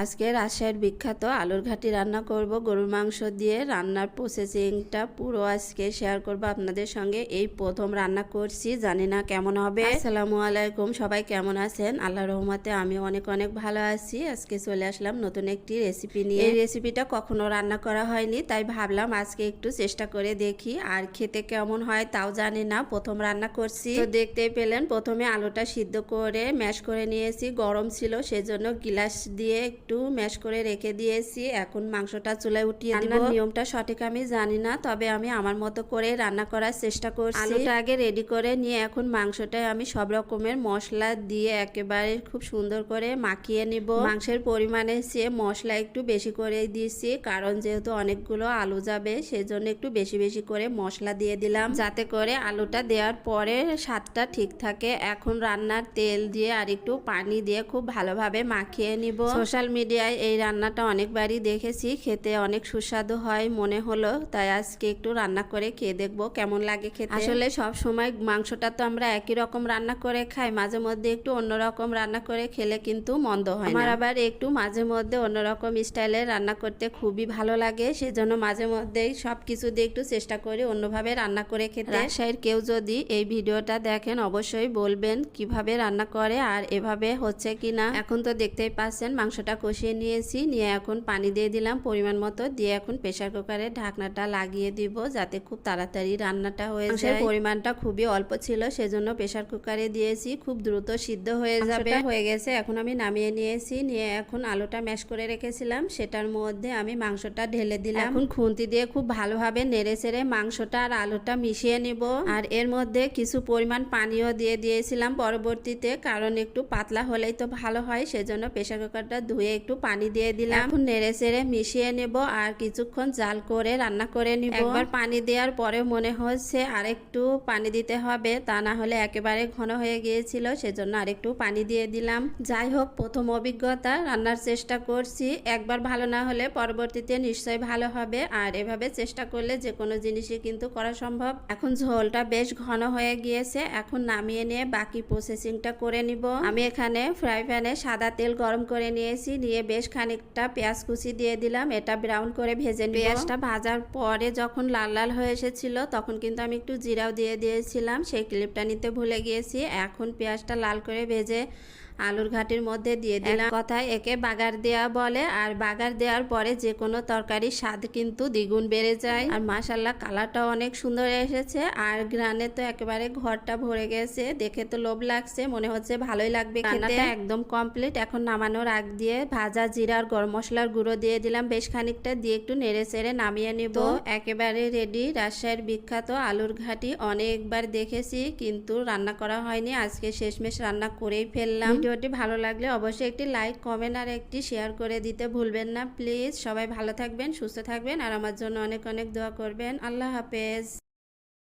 আজকে রাজশাহীর বিখ্যাত আলুর ঘাটি রান্না করব। গরুর মাংস দিয়ে রান্নার প্রসেসিংটা পুরো আজকে শেয়ার করব আপনাদের সঙ্গে। এই প্রথম রান্না করছি জানি না কেমন হবে। আসসালামু আলাইকুম সবাই কেমন আছেন? আল্লাহ রহমতে আমি অনেক অনেক ভালো আছি। আজকে চলে আসলাম নতুন একটি রেসিপি নিয়ে। এই রেসিপিটা কখনো রান্না করা হয়নি তাই ভাবলাম আজকে একটু চেষ্টা করে দেখি আর খেতে কেমন হয় তাও জানি না। প্রথম রান্না করছি। তো দেখতেই পেলেন প্রথমে আলুটা সিদ্ধ করে ম্যাশ করে নিয়েছি। গরম ছিল সেজন্য গিলাস দিয়ে একটু ম্যাশ করে রেখে দিয়েছি। এখন মাংসটা চুলায় উঠিয়ে দিব। নিয়মটা সঠিক আমি জানি না তবে আমি আমার মতো করে রান্না করার চেষ্টা করছি। আলুটা আগে রেডি করে নিয়ে এখন মাংসটায় আমি সব রকমের মশলা দিয়ে একেবারে খুব সুন্দর করে মাখিয়ে নিব। মাংসের পরিমাণে সে মশলা একটু বেশি করে দিয়েছি কারণ যেহেতু অনেকগুলো আলু যাবে সেজন্য একটু বেশি বেশি করে মশলা দিয়ে দিলাম। যাতে করে আলুটা দেওয়ার পরে স্বাদটা ঠিক থাকে। এখন রান্নার তেল দিয়ে আর একটু পানি দিয়ে খুব ভালোভাবে মাখিয়ে নিব। সোশ্যাল মিডিয়ায় এই রান্নাটা অনেকবারই দেখেছি খেতে অনেক সুস্বাদু হয় মনে হলো তাই আজকে একটু রান্না করে খেয়ে দেখব কেমন লাগে খেতে। আসলে সব সময় মাংসটা তো আমরা একই রকম রান্না করে খাই মাঝে মধ্যে একটু অন্যরকম রান্না করে খেলে কিন্তু মন্দ হয় আমার আবার একটু মাঝে মধ্যে অন্যরকম স্টাইলে রান্না করতে খুবই ভালো লাগে সেজন্য মাঝে মধ্যেই সব কিছু দিয়ে একটু চেষ্টা করি অন্যভাবে রান্না করে খেতে। রাজশাহীর কেউ যদি এই ভিডিওটা দেখেন অবশ্যই বলবেন কীভাবে রান্না করে আর এভাবে হচ্ছে কি না এখন তো দেখতেই পাচ্ছেন মাংসটা কষিয়ে নিয়েছি নিয়ে এখন পানি দিয়ে দিলাম পরিমাণ মতো। দিয়ে এখন প্রেসার কুকারে ঢাকনাটা লাগিয়ে দিব যাতে খুব তাড়াতাড়ি রান্নাটা হয়ে যায়। পরিমাণটা খুবই অল্প ছিল সেজন্য প্রেসার কুকারে দিয়েছি খুব দ্রুত সিদ্ধ হয়ে যাবে। হয়ে গেছে এখন আমি নামিয়ে নিয়েছি নিয়ে এখন আলুটা ম্যাশ করে রেখেছিলাম সেটার মধ্যে আমি মাংসটা ঢেলে দিলাম। এখন খুন্তি দিয়ে খুব ভালোভাবে নেড়ে চেড়ে মাংসটা আর আলুটা মিশিয়ে নিব। আর এর মধ্যে কিছু পরিমাণ পানিও দিয়ে দিয়েছিলাম পরবর্তীতে কারণ একটু পাতলা হলেই তো ভালো হয় সেজন্য প্রেসার কুকারটা ধুয়ে একটু পানি দিয়ে দিলাম। এখন নেড়ে চেড়ে মিশিয়ে নেব আর কিছুক্ষণ জাল করে রান্না করে নিব। একবার পানি দেওয়ার পরে মনে হচ্ছে আরেকটু পানি দিতে হবে তা না হলে একেবারে ঘন হয়ে গিয়েছিল সেজন্য আরেকটু পানি দিয়ে দিলাম। যাই হোক প্রথম অভিজ্ঞতা রান্নার চেষ্টা করছি। একবার ভালো না হলে পরবর্তীতে নিশ্চয়ই ভালো হবে আর এভাবে চেষ্টা করলে যে কোনো জিনিসই কিন্তু করা সম্ভব। এখন ঝোলটা বেশ ঘন হয়ে গিয়েছে এখন নামিয়ে নিয়ে বাকি প্রসেসিংটা করে নিব। আমি এখানে ফ্রাই প্যানে সাদা তেল গরম করে নিয়েছি। নিয়ে বেশ খানিকটা পেঁয়াজ কুচি দিয়ে দিলাম। এটা ব্রাউন করে ভেজে নিয়ে পেঁয়াজটা ভাজার পরে যখন লাল লাল হয়ে এসেছিল, তখন কিন্তু আমি একটু জিরাও দিয়ে দিয়েছিলাম। সেই ক্লিপটা নিতে ভুলে গিয়েছি। এখন পেঁয়াজটা লাল করে ভেজে আলুর ঘাটির মধ্যে দিয়ে দিলাম। কথায় একে বাগার দেওয়া বলে আর বাগার দেওয়ার পরে যে কোনো তরকারির স্বাদ কিন্তু দ্বিগুণ বেড়ে যায়। আর মাসাল্লাহ কালারটাও অনেক সুন্দর এসেছে। আর গ্রানে তো একেবারে ঘরটা ভরে গেছে। দেখে তো লোভ লাগছে মনে হচ্ছে ভালোই লাগবে খেতে। একদম কমপ্লিট। এখন নামানোর আগ দিয়ে ভাজা জিরা আর গরম মশলার গুঁড়ো দিয়ে দিলাম। বেশ খানিকটা দিয়ে একটু নেড়ে চেড়ে নামিয়ে নিব। একেবারে রেডি রাজশাহীর বিখ্যাত আলুর ঘাটি। অনেকবার দেখেছি কিন্তু রান্না করা হয়নি। আজকে শেষমেশ রান্না করেই ফেললাম। ভিডিওটি ভালো লাগলে অবশ্যই একটি লাইক, কমেন্ট আর একটি শেয়ার করে দিতে ভুলবেন না। প্লিজ সবাই ভালো থাকবেন, সুস্থ থাকবেন আর আমার জন্য অনেক অনেক দোয়া করবেন। আল্লাহ হাফেজ।